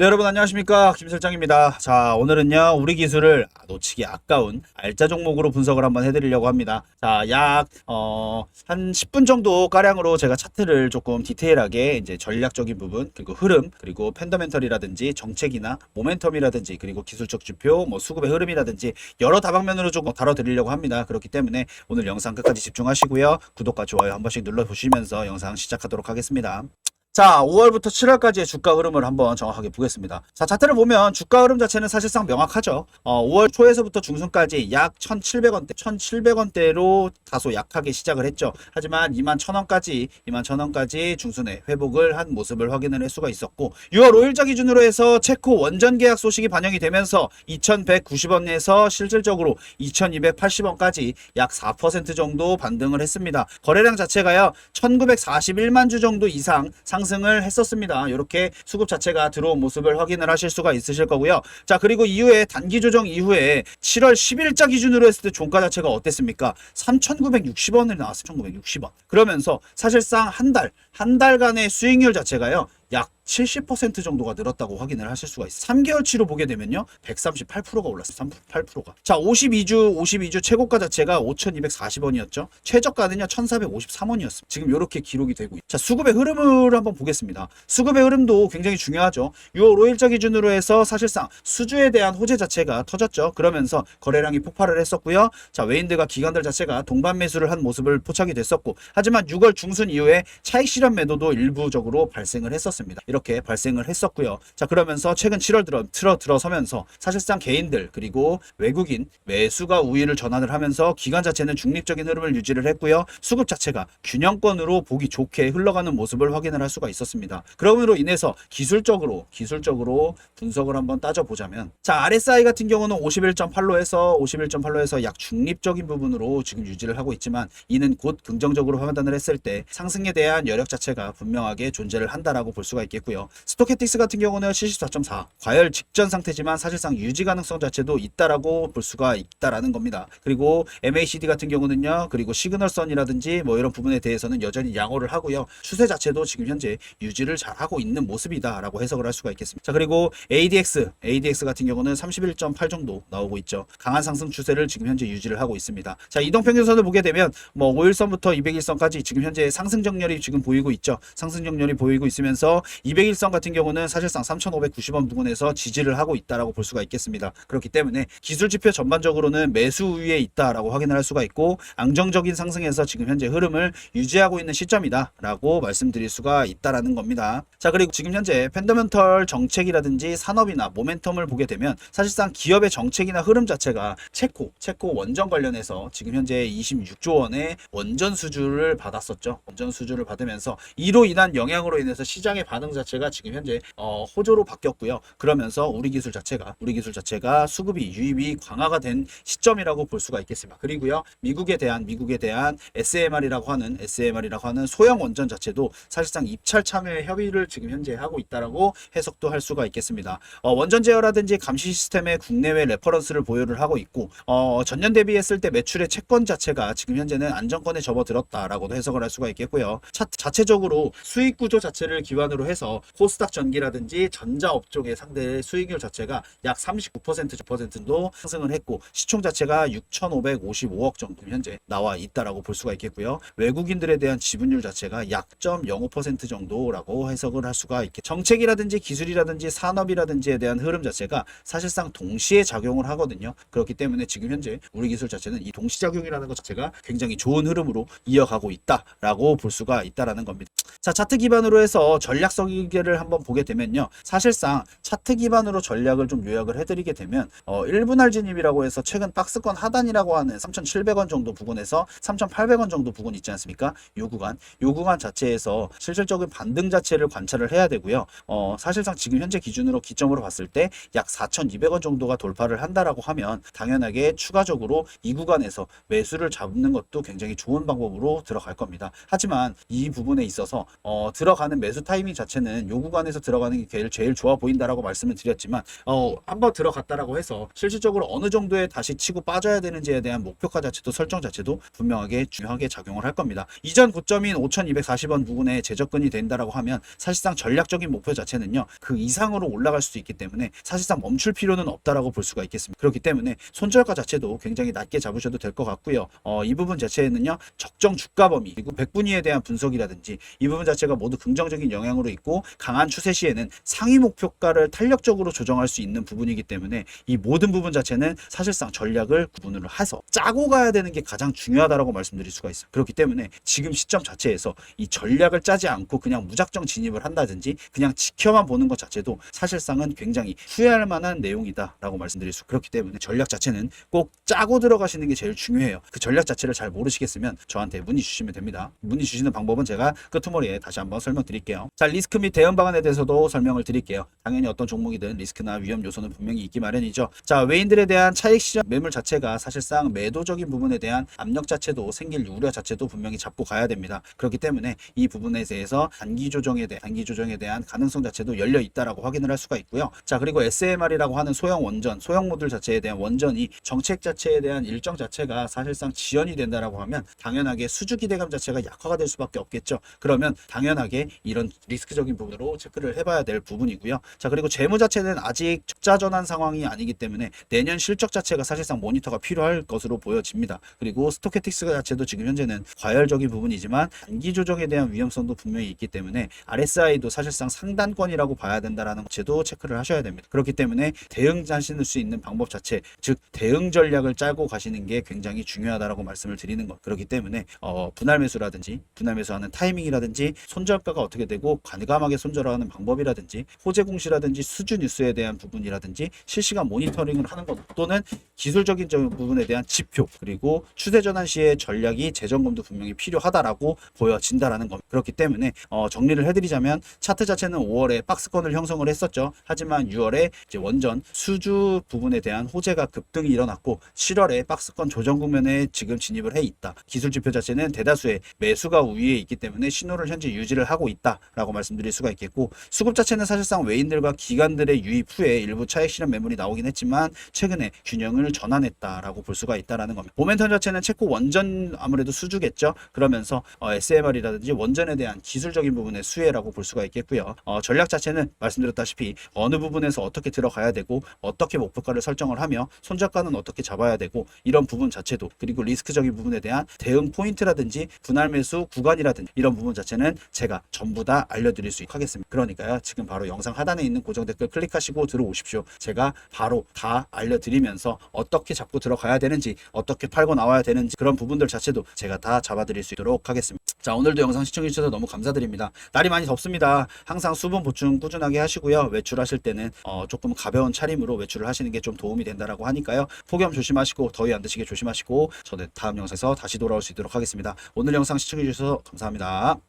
네, 여러분 안녕하십니까. 김실장입니다. 자, 오늘은요, 우리 기술을 놓치기 아까운 알짜 종목으로 분석을 한번 해드리려고 합니다. 자, 약, 어, 한 10분 정도 가량으로 제가 차트를 조금 디테일하게 이제 전략적인 부분, 그리고 흐름, 그리고 팬더멘털이라든지 정책이나 모멘텀이라든지, 그리고 기술적 지표, 뭐 수급의 흐름이라든지 여러 다방면으로 조금 다뤄드리려고 합니다. 그렇기 때문에 오늘 영상 끝까지 집중하시고요. 구독과 좋아요 한 번씩 눌러보시면서 영상 시작하도록 하겠습니다. 자, 5월부터 7월까지의 주가 흐름을 한번 정확하게 보겠습니다. 자, 차트를 보면 주가 흐름 자체는 사실상 명확하죠. 어, 5월 초에서부터 중순까지 약 1,700원대, 1,700원대로 다소 약하게 시작을 했죠. 하지만 21,000원까지, 21,000원까지 중순에 회복을 한 모습을 확인을 할 수가 있었고, 6월 5일자 기준으로 해서 체코 원전 계약 소식이 반영이 되면서 2,190원에서 실질적으로 2,280원까지 약 4% 정도 반등을 했습니다. 거래량 자체가요, 1,941만 주 정도 이상 상 승을 했었습니다. 이렇게 수급 자체가 들어온 모습을 확인을 하실 수가 있으실 거고요. 자, 그리고 이후에 단기 조정 이후에 7월 10일자 기준으로 했을 때 종가 자체가 어땠습니까? 3,960원을 나왔어요. 1,960원. 그러면서 사실상 한 달, 한 달간의 수익률 자체가요. 약70% 정도가 늘었다고 확인을 하실 수가 있어요. 3개월치로 보게 되면요. 138%가 올랐어요. 38%가. 자, 52주, 52주 최고가 자체가 5,240원이었죠. 최저가는요. 1,453원이었습니다. 지금 이렇게 기록이 되고 있죠. 자, 수급의 흐름을 한번 보겠습니다. 수급의 흐름도 굉장히 중요하죠. 6월 5일자 기준으로 해서 사실상 수주에 대한 호재 자체가 터졌죠. 그러면서 거래량이 폭발을 했었고요. 자, 외인들과 기관들 자체가 동반 매수를 한 모습을 포착이 됐었고 하지만 6월 중순 이후에 차익 실현 매도도 일부적으로 발생을 했었습니다. 이렇게 발생을 했었고요. 자, 그러면서 최근 7월 들어 틀어 들어서면서 사실상 개인들 그리고 외국인 매수가 우위를 전환을 하면서 기관 자체는 중립적인 흐름을 유지를 했고요. 수급 자체가 균형권으로 보기 좋게 흘러가는 모습을 확인을 할 수가 있었습니다. 그럼으로 인해서 기술적으로 기술적으로 분석을 한번 따져 보자면 자, RSI 같은 경우는 51.8로에서 51.8로에서 약 중립적인 부분으로 지금 유지를 하고 있지만 이는 곧 긍정적으로 판단을 했을 때 상승에 대한 여력 자체가 분명하게 존재를 한다라고 볼 수가 있겠고 요. 스토캐틱스 같은 경우는 74.4 과열 직전 상태지만 사실상 유지 가능성 자체도 있다라고 볼 수가 있다라는 겁니다. 그리고 MACD 같은 경우는요. 그리고 시그널선이라든지 뭐 이런 부분에 대해서는 여전히 양호를 하고요. 추세 자체도 지금 현재 유지를 잘 하고 있는 모습이다라고 해석을 할 수가 있겠습니다. 자, 그리고 ADX, ADX 같은 경우는 31.8 정도 나오고 있죠. 강한 상승 추세를 지금 현재 유지를 하고 있습니다. 자, 이동평균선을 보게 되면 뭐 5일선부터 200일선까지 지금 현재 상승 정렬이 지금 보이고 있죠. 상승 정렬이 보이고 있으면서 200일선 같은 경우는 사실상 3,590원 부근에서 지지를 하고 있다라고 볼 수가 있겠습니다. 그렇기 때문에 기술 지표 전반적으로는 매수 우위에 있다라고 확인을 할 수가 있고 안정적인 상승에서 지금 현재 흐름을 유지하고 있는 시점이다라고 말씀드릴 수가 있다라는 겁니다. 자, 그리고 지금 현재 팬더멘털 정책이라든지 산업이나 모멘텀을 보게 되면 사실상 기업의 정책이나 흐름 자체가 체코, 체코 원전 관련해서 지금 현재 26조 원의 원전 수주를 받았었죠. 원전 수주를 받으면서 이로 인한 영향으로 인해서 시장의 반응 자체가 지금 현재 어, 호조로 바뀌었고요. 그러면서 우리 기술 자체가 우리 기술 자체가 수급이 유입이 강화가 된 시점이라고 볼 수가 있겠습니다. 그리고요. 미국에 대한 미국에 대한 SMR이라고 하는 SMR이라고 하는 소형 원전 자체도 사실상 입찰 참여 협의를 지금 현재 하고 있다라고 해석도 할 수가 있겠습니다. 어, 원전 제어라든지 감시 시스템의 국내외 레퍼런스를 보유를 하고 있고 어, 전년 대비했을 때 매출의 채권 자체가 지금 현재는 안정권에 접어들었다라고도 해석을 할 수가 있겠고요. 차, 자체적으로 수익 구조 자체를 기반으로 해서 코스닥 전기라든지 전자업종의 상대 수익률 자체가 약 39% 10%도 상승을 했고 시총 자체가 6,555억 정도 현재 나와 있다라고 볼 수가 있겠고요. 외국인들에 대한 지분율 자체가 약 0.05% 정도라고 해석을 할 수가 있겠. 정책이라든지 기술이라든지 산업이라든지에 대한 흐름 자체가 사실상 동시에 작용을 하거든요. 그렇기 때문에 지금 현재 우리 기술 자체는 이 동시작용이라는 것 자체가 굉장히 좋은 흐름으로 이어가고 있다라고 볼 수가 있다라는 겁니다. 자, 차트 기반으로 해서 전략 설계를 한번 보게 되면요. 사실상 차트 기반으로 전략을 좀 요약을 해드리게 되면 어, 1분할 진입이라고 해서 최근 박스권 하단이라고 하는 3,700원 정도 부근에서 3,800원 정도 부근 있지 않습니까? 요 구간, 요 구간 자체에서 실질적인 반등 자체를 관찰을 해야 되고요. 어, 사실상 지금 현재 기준으로 기점으로 봤을 때 약 4,200원 정도가 돌파를 한다라고 하면 당연하게 추가적으로 이 구간에서 매수를 잡는 것도 굉장히 좋은 방법으로 들어갈 겁니다. 하지만 이 부분에 있어서 어, 들어가는 매수 타이밍 자체는 때는 요 구간에서 들어가는 게 제일, 제일 좋아 보인다라고 말씀을 드렸지만 어, 한번 들어갔다라고 해서 실질적으로 어느 정도에 다시 치고 빠져야 되는지에 대한 목표가 자체도 설정 자체도 분명하게 중요하게 작용을 할 겁니다. 이전 고점인 5240원 부근에 재접근이 된다라고 하면 사실상 전략적인 목표 자체는요. 그 이상으로 올라갈 수도 있기 때문에 사실상 멈출 필요는 없다라고 볼 수가 있겠습니다. 그렇기 때문에 손절가 자체도 굉장히 낮게 잡으셔도 될 것 같고요. 어, 이 부분 자체에는요. 적정 주가 범위 그리고 백분위에 대한 분석이라든지 이 부분 자체가 모두 긍정적인 영향으로 있고 강한 추세 시에는 상위 목표가를 탄력적으로 조정할 수 있는 부분이기 때문에 이 모든 부분 자체는 사실상 전략을 구분을 해서 짜고 가야 되는 게 가장 중요하다라고 말씀드릴 수가 있어요. 그렇기 때문에 지금 시점 자체에서 이 전략을 짜지 않고 그냥 무작정 진입을 한다든지 그냥 지켜만 보는 것 자체도 사실상은 굉장히 후회할 만한 내용이다라고 말씀드릴 수 그렇기 때문에 전략 자체는 꼭 짜고 들어가시는 게 제일 중요해요. 그 전략 자체를 잘 모르시겠으면 저한테 문의 주시면 됩니다. 문의 주시는 방법은 제가 끄트머리에 다시 한번 설명드릴게요. 자, 리스크 및 대응 방안에 대해서도 설명을 드릴게요. 당연히 어떤 종목이든 리스크나 위험 요소는 분명히 있기 마련이죠. 자, 외인들에 대한 차익 시장 매물 자체가 사실상 매도적인 부분에 대한 압력 자체도 생길 우려 자체도 분명히 잡고 가야 됩니다. 그렇기 때문에 이 부분에 대해서 단기 조정에 대한 단기 조정에 대한 가능성 자체도 열려 있다라고 확인을 할 수가 있고요. 자, 그리고 SMR이라고 하는 소형 원전, 소형 모듈 자체에 대한 원전이 정책 자체에 대한 일정 자체가 사실상 지연이 된다라고 하면 당연하게 수주 기대감 자체가 약화가 될 수밖에 없겠죠. 그러면 당연하게 이런 리스크적인 부분으로 체크를 해봐야 될 부분이고요. 자, 그리고 재무 자체는 아직 적자 전환 상황이 아니기 때문에 내년 실적 자체가 사실상 모니터가 필요할 것으로 보여집니다. 그리고 스토캐틱스 자체도 지금 현재는 과열적인 부분이지만 단기 조정에 대한 위험성도 분명히 있기 때문에 RSI도 사실상 상단권이라고 봐야 된다라는 것도 체크를 하셔야 됩니다. 그렇기 때문에 대응하실 수 있는 방법 자체, 즉 대응 전략을 짜고 가시는 게 굉장히 중요하다라고 말씀을 드리는 것. 그렇기 때문에 어, 분할 매수라든지 분할 매수하는 타이밍이라든지 손절가가 어떻게 되고 과감 하게 손절하는 방법이라든지 호재 공시라든지 수주 뉴스에 대한 부분이라든지 실시간 모니터링을 하는 것 또는 기술적인 저 부분에 대한 지표 그리고 추세 전환 시의 전략이 재점검도 분명히 필요하다라고 보여진다라는 겁니다. 그렇기 때문에 어, 정리를 해드리자면 차트 자체는 5월에 박스권을 형성을 했었죠. 하지만 6월에 이제 원전 수주 부분에 대한 호재가 급등이 일어났고 7월에 박스권 조정 국면에 지금 진입을 해 있다. 기술 지표 자체는 대다수의 매수가 우위에 있기 때문에 신호를 현재 유지를 하고 있다라고 말씀드릴 수가 있겠고 수급 자체는 사실상 외인들과 기관들의 유입 후에 일부 차익 실현 매물이 나오긴 했지만 최근에 균형을 전환했다라고 볼 수가 있다라는 겁니다. 모멘텀 자체는 체코 원전 아무래도 수주겠죠. 그러면서 어, SMR이라든지 원전에 대한 기술적인 부분의 수혜라고 볼 수가 있겠고요. 어, 전략 자체는 말씀드렸다시피 어느 부분에서 어떻게 들어가야 되고 어떻게 목표가를 설정을 하며 손절가는 어떻게 잡아야 되고 이런 부분 자체도 그리고 리스크적인 부분에 대한 대응 포인트라든지 분할 매수 구간이라든지 이런 부분 자체는 제가 전부 다 알려드릴 수 하겠습니다. 그러니까요. 지금 바로 영상 하단에 있는 고정 댓글 클릭하시고 들어오십시오. 제가 바로 다 알려드리면서 어떻게 잡고 들어가야 되는지 어떻게 팔고 나와야 되는지 그런 부분들 자체도 제가 다 잡아드릴 수 있도록 하겠습니다. 자 오늘도 영상 시청해주셔서 너무 감사드립니다. 날이 많이 덥습니다. 항상 수분 보충 꾸준하게 하시고요. 외출하실 때는 어, 조금 가벼운 차림으로 외출을 하시는 게 좀 도움이 된다라고 하니까요. 폭염 조심하시고 더위 안 드시게 조심하시고 저는 다음 영상에서 다시 돌아올 수 있도록 하겠습니다. 오늘 영상 시청해주셔서 감사합니다.